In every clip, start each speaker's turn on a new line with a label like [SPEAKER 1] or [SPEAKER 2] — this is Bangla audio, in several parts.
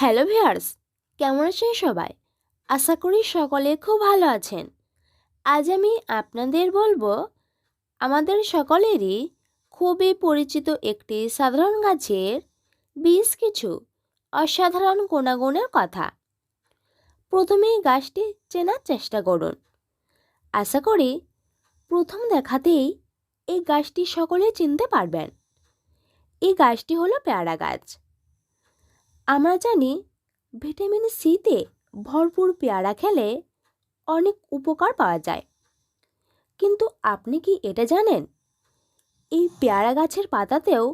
[SPEAKER 1] হ্যালো ভিয়ার্স কেমন আছেন সবাই? আশা করি সকলে খুব ভালো আছেন। আজ আমি আপনাদের বলব, আমাদের সকলেরই খুবই পরিচিত একটি সাধারণ গাছের বেশ কিছু অসাধারণ গুণাগুণের কথা। প্রথমেই গাছটি চেনার চেষ্টা করুন। আশা করি প্রথম দেখাতেই এই গাছটি সকলে চিনতে পারবেন। এই গাছটি হলো পেয়ারা গাছ। আমরা জানি ভিটামিন সিতে ভরপুর পেয়ারা খেলে অনেক উপকার পাওয়া যায়। কিন্তু আপনি কি এটা জানেন? এই পেয়ারা গাছের পাতাতেও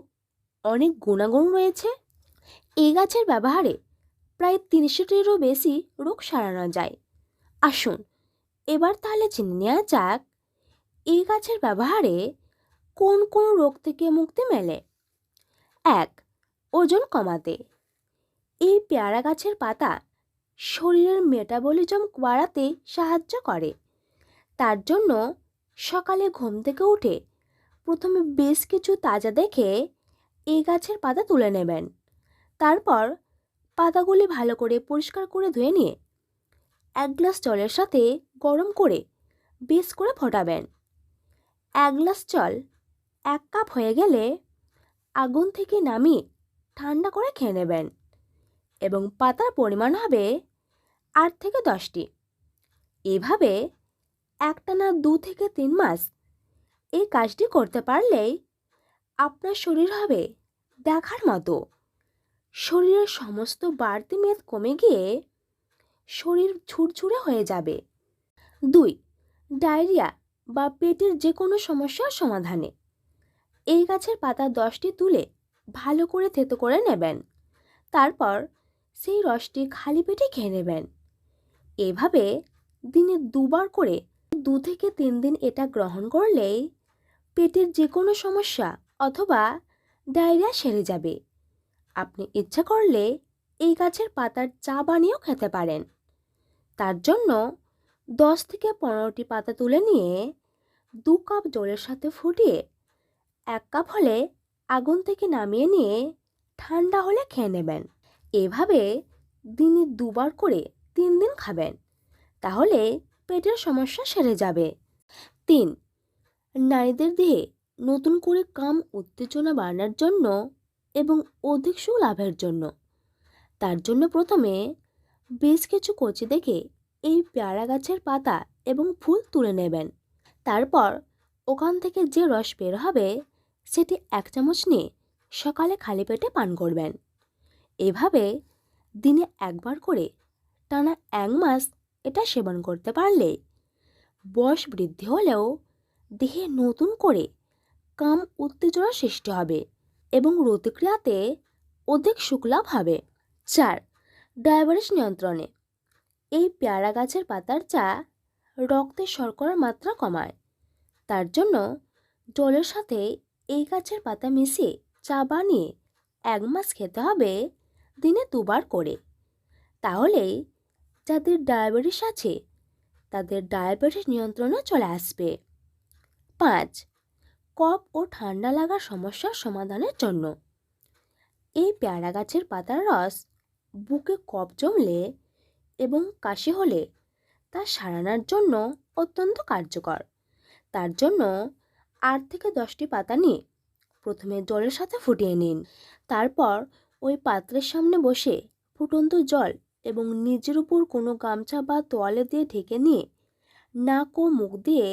[SPEAKER 1] অনেক গুণাগুণ রয়েছে। এই গাছের ব্যবহারে প্রায় তিনশোটিরও বেশি রোগ সারানো যায়। আসুন, এবার তাহলে চিনে নেওয়া যাক, এই গাছের ব্যবহারে কোন কোন রোগ থেকে মুক্তি মেলে? এক, ওজন কমাতে। এই পেয়ারা গাছের পাতা শরীরের মেটাবলিজম বাড়াতে সাহায্য করে। তার জন্য সকালে ঘুম থেকে উঠে প্রথমে বেশ কিছু তাজা দেখে এই গাছের পাতা তুলে নেবেন। তারপর পাতাগুলি ভালো করে পরিষ্কার করে ধুয়ে নিয়ে এক গ্লাস জলের সাথে গরম করে বেশ করে ফোটাবেন। এক গ্লাস জল এক কাপ হয়ে গেলে আগুন থেকে নামিয়ে ঠান্ডা করে খেয়ে নেবেন। এবং পাতার পরিমাণ হবে আট থেকে দশটি। এভাবে একটানা দু থেকে তিন মাস এই কাজটি করতে পারলেই আপনার শরীর হবে দেখার মতো। শরীরের সমস্ত বাড়তি মেদ কমে গিয়ে শরীর ঝুরঝুরে হয়ে যাবে। দুই, ডায়রিয়া বা পেটের যে কোনো সমস্যার সমাধানে এই গাছের পাতা দশটি তুলে ভালো করে থেতো করে নেবেন। তারপর সেই রসটি খালি পেটে খেয়ে নেবেন। এভাবে দিনে দুবার করে দু থেকে তিন দিন এটা গ্রহণ করলেই পেটের যে কোনো সমস্যা অথবা ডায়রিয়া সেরে যাবে। আপনি ইচ্ছা করলে এই গাছের পাতার চা বানিয়েও খেতে পারেন। তার জন্য দশ থেকে পনেরোটি পাতা তুলে নিয়ে দু কাপ জলের সাথে ফুটিয়ে এক কাপ হলে আগুন থেকে নামিয়ে নিয়ে ঠান্ডা হলে খেয়ে নেবেন। এভাবে দিনে দুবার করে তিন দিন খাবেন। তাহলে পেটের সমস্যা সেরে যাবে। তিন, নারীদের দেহে নতুন করে কাম উত্তেজনা বাড়ানোর জন্য এবং অধিক সুলাভের জন্য। তার জন্য প্রথমে বেশ কিছু কচি দেখে এই পেয়ারা গাছের পাতা এবং ফুল তুলে নেবেন। তারপর ওখান থেকে যে রস বের হবে, সেটি এক চামচ নিয়ে সকালে খালি পেটে পান করবেন। এভাবে দিনে একবার করে টানা এক মাস এটা সেবন করতে পারলে বয়স বৃদ্ধি হলেও দেহে নতুন করে কাম উত্তেজনা সৃষ্টি হবে এবং রতিক্রিয়াতে অধিক সুখলাভ হবে। চার, ডায়াবেটিস নিয়ন্ত্রণে। এই পেয়ারা গাছের পাতার চা রক্তে শর্করার মাত্রা কমায়। তার জন্য জলের সাথে এই গাছের পাতা মিশিয়ে চা বানিয়ে এক মাস খেতে হবে দিনে দুবার করে। তাহলেই যাদের ডায়াবেটিস আছে, তাদের ডায়াবেটিস নিয়ন্ত্রণে চলে আসবে। পাঁচ, কফ ও ঠান্ডা লাগার সমস্যার সমাধানের জন্য। এই পেয়ারা গাছের পাতার রস বুকে কফ জমলে এবং কাশি হলে তা সারানোর জন্য অত্যন্ত কার্যকর। তার জন্য আট থেকে দশটি পাতা নিয়ে প্রথমে জলের সাথে ফুটিয়ে নিন। তারপর ওই পাত্রের সামনে বসে ফুটন্ত জল এবং নিজের উপর কোনো গামছা বা তোয়ালে দিয়ে ঢেকে নিয়ে নাক ও মুখ দিয়ে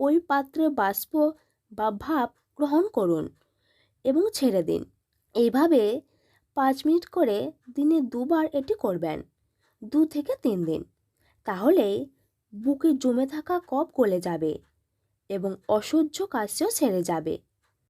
[SPEAKER 1] ওই পাত্রে বাষ্প বা ভাপ গ্রহণ করুন এবং ছেড়ে দিন। এইভাবে পাঁচ মিনিট করে দিনে দুবার এটি করবেন, দু থেকে তিন দিন। তাহলে বুকে জমে থাকা কফ গলে যাবে এবং অসহ্য কাশিও ছেড়ে যাবে।